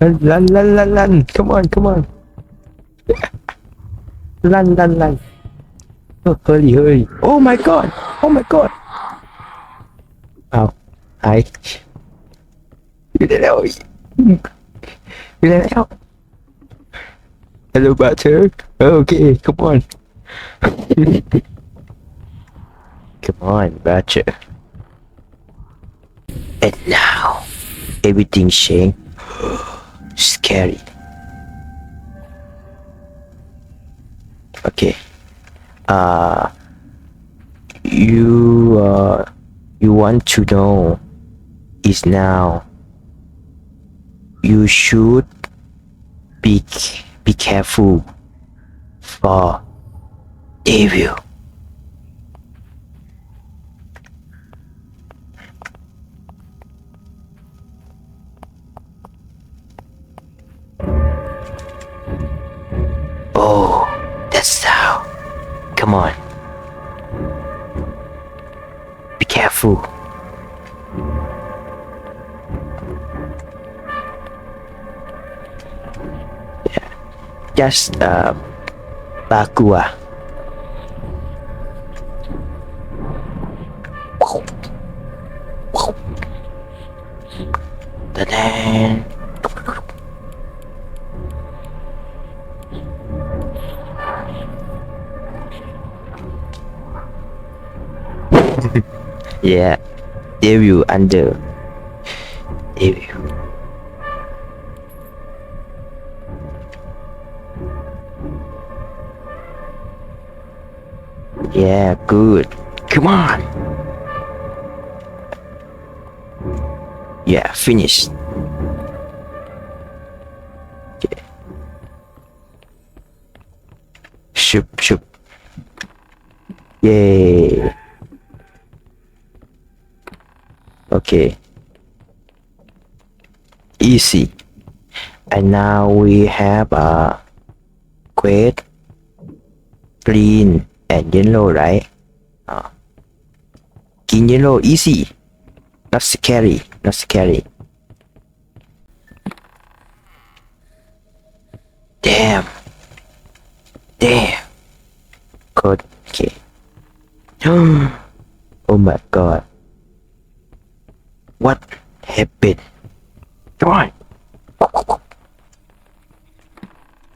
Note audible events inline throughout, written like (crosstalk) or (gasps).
Run, run, run, run, run. Come on, come on. Run, run, run. Oh, hurry, hurry. Oh my god. Oh my god. เอาหายอยู่ได้แล้วอยู่ได้แล้ว Hello, butter. Okay, come on. (laughs) come on, butter. And now, everything changed. (gasps) Scary. Okay. Uh, you uh, you want to know is now. You should be be careful for devil. That's how. Come on. Be careful. Yeah. Just uh Bakua. Ta-da. Yeah, devil under devil. Yeah, good. Come on. Yeah, finished. Okay. Shoop, shoop. Yay. Okay. Easy. And now we have a quest green and yellow, right? Uh, green, yellow, easy. Not scary. Not scary. Damn. Damn. Code. Okay. (gasps) oh my god. What happened? Come on.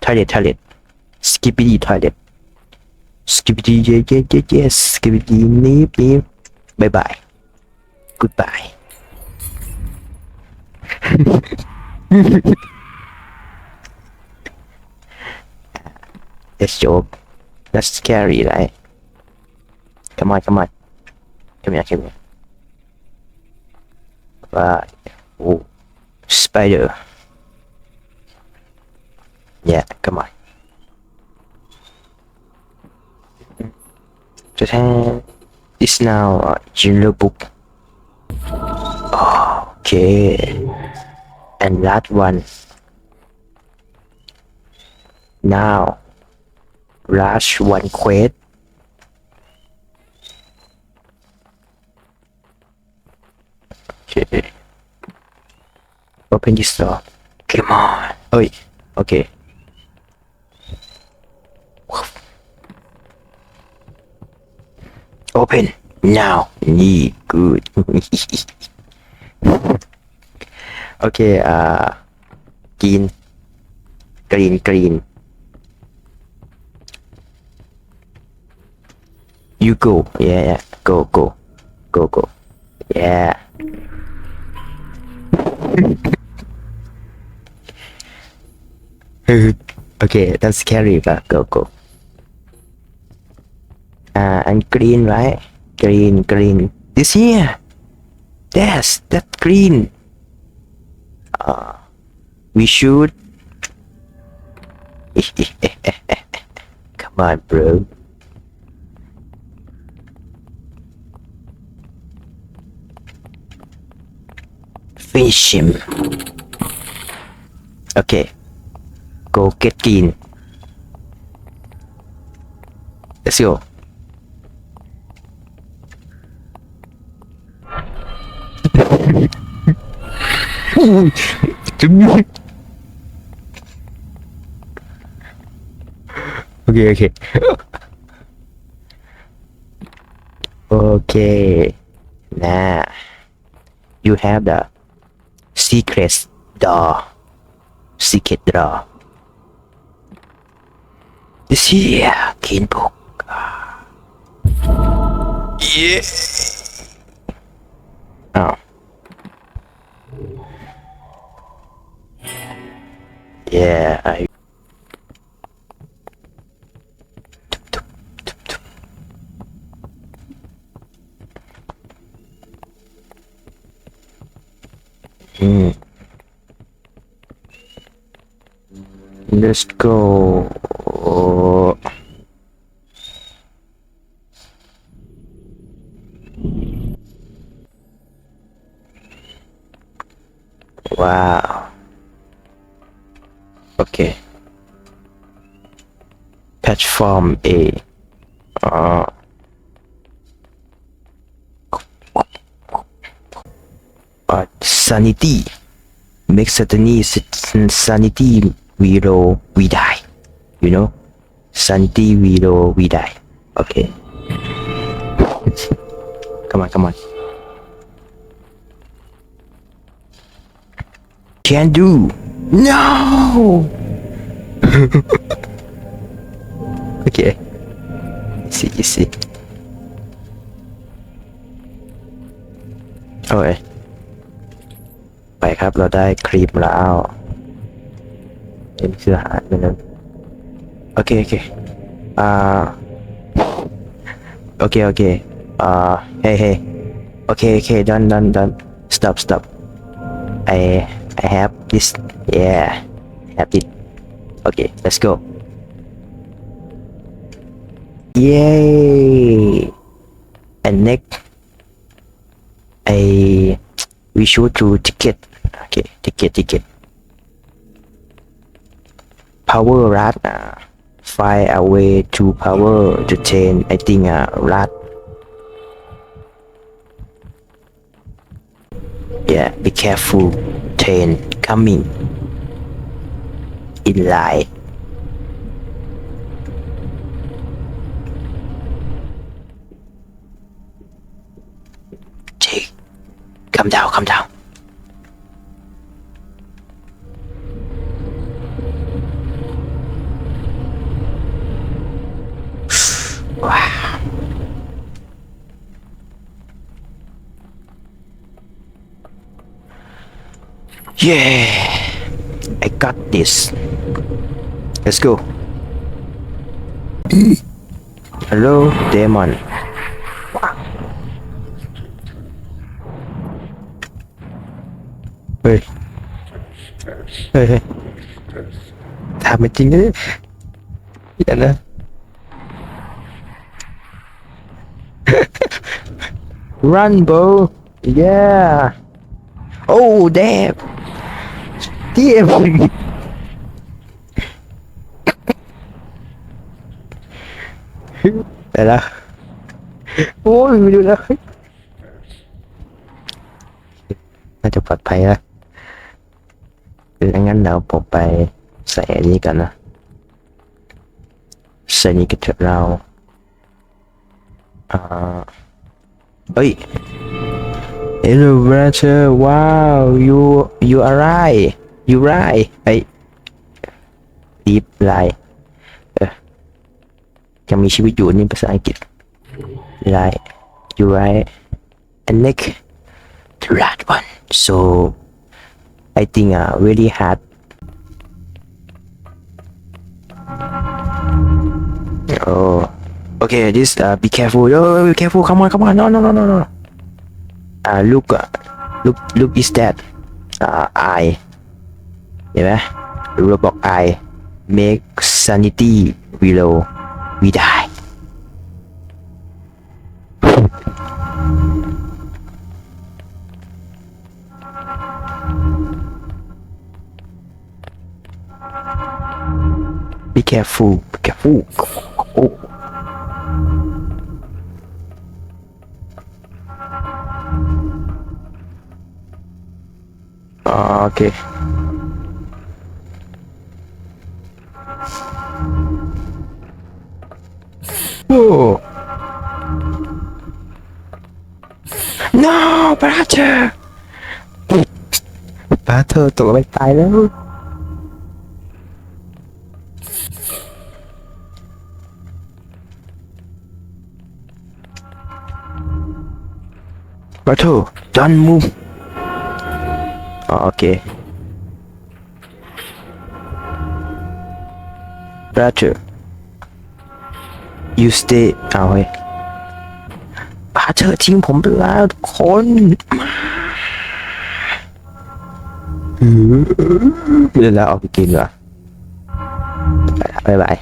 Toilet, toilet. Skippity toilet. Skippity, yeah, yeah, yeah, yeah. Skippity, nip, nip. Bye bye. Goodbye. (laughs) That's joke. That's scary, right? Come on, come on. Come here, come here. Oh, spider. Yeah, come on. Japan is now uh, a yellow book. Okay. And that one. Now, last one quest. Okay. Open this door. Come on. Oi. Okay. Open now. Yeah, good. (laughs) okay. Uh, green, green, green. You go. Yeah, yeah. Go, go, go, go. Yeah. (laughs) okay, that's scary, but go, go. Uh, and green, right? Green, green. This here. Yes, that green. Uh, we should. (laughs) Come on, bro. finish him. Okay. Go get Keen. Let's go. (laughs) okay, okay. okay. Nah. You have the Secret door. Secret door. This here, king book. Yeah. Oh. Yeah, I Let's go. Wow. Okay. Patch form A. Uh uh, uh, uh sanity. Make certainty sanity we low we die you know sanity we low we die okay come on come on can do no okay see you see โอ้ยไปครับ เราได้ครีมแล้ว Silahan, ganun. Okay, okay. Ah... Uh, okay, okay. Ah, uh, hey, hey. Okay, okay, done, done, done. Stop, stop. I... I have this... Yeah. Have it. Okay, let's go. Yay! And next, I... We you to ticket. Okay, ticket, ticket power rat uh, find a way to power the train I think uh, rat. Yeah be careful train coming. In line Jake Come down, come down. Wow. (sighs) Yeah, I got this. Let's go. (clears throat) Hello, demon. เฮ้ย เฮ้ยเฮ้ยถามมันจริงนะเนี่ยอย่านะ Run bro yeah oh damn damn ไปแล้วโอ้ยม่ดูแล้วน่าจะปลอดภัยนะคืองั้นเดี๋ยวผมไปใส่อันนี้กันนะใส่นี้กันเถอะ เราอ่าเฮ้ย Hello brother wow you you alright you right ไอ้ดีฟไลเออยังมีชีวิตอยู่นี่ภาษาอังกฤษ right you right and Nick the rat one. So I think uh really hard. Oh, okay. This uh, be careful. Oh, be careful. Come on, come on. No, no, no, no, no. Uh, look, uh, look, look. Is that uh eye? เห็นไหมเราบอก eye make sanity below we die Be careful. Be careful. Oh. Okay oh oh. No, Bracha! Bà thơ tụi mày tay lắm. Bà thơ, don't move. อ๋อโอเค brother you stay เอาเฮ้ยบราเธอร์ทิ้งผมไปแล้วทุกคนไม่เล่นแล้วออกไปกินดีกว่าไปละบ๊ายบาย